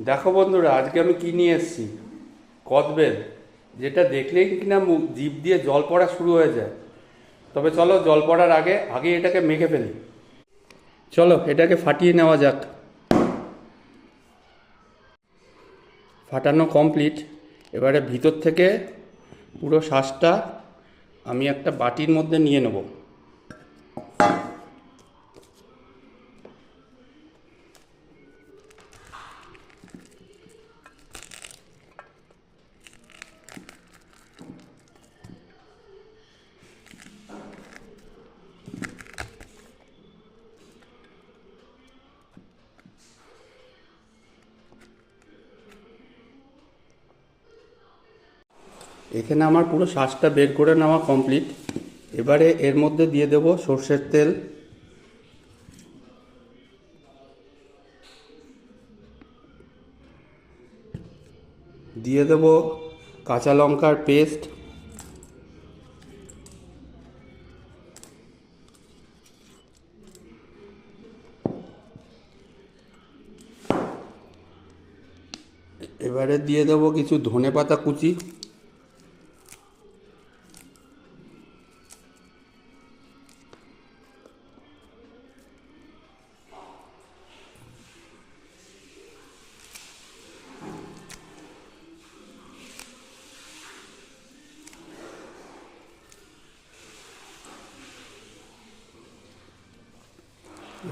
দেখো বন্ধুরা, আজকে আমি কি নিয়ে এসেছি? কদবেল, যেটা দেখলেই কিনা জিভ দিয়ে জল পড়া শুরু হয়ে যায়। তবে চলো, জল পড়ার আগে আগে এটাকে মেখে ফেলি। চলো, এটাকে ফাটিয়ে নেওয়া যাক। ফাটানো কমপ্লিট। এবারে ভিতর থেকে পুরো শ্বাসটা আমি একটা বাটির মধ্যে নিয়ে নেব। এখানে আমার পুরো শ্বাসটা বের করে নেওয়া কমপ্লিট এবারে এর মধ্যে দিয়ে দেব সর্ষের তেল। দিয়ে দেব কাঁচা লঙ্কার পেস্ট এবারে দিয়ে দেব কিছু ধনে পাতা কুচি।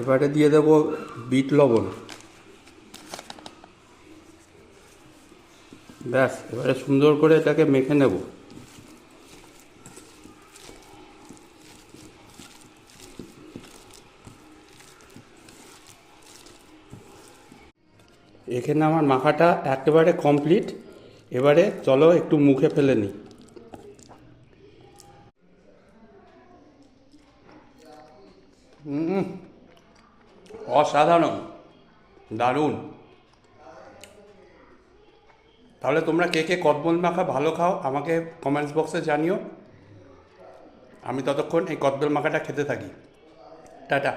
এবারে দিয়ে দেব বিট লবণ। ব্যাস, এবারে সুন্দর করে এটাকে মেখে নেব। এখানে আমার মাখাটা একেবারে কমপ্লিট। এবারে চলো একটু মুখে ফেলে নিই। হুম অসাধারণ। দারুণ। তাহলে তোমরা কে কে কদবল মাখা ভালো খাও আমাকে কমেন্টস বক্সে জানিও। আমি ততক্ষণ এই কদবেল মাখাটা খেতে থাকি। টাটা।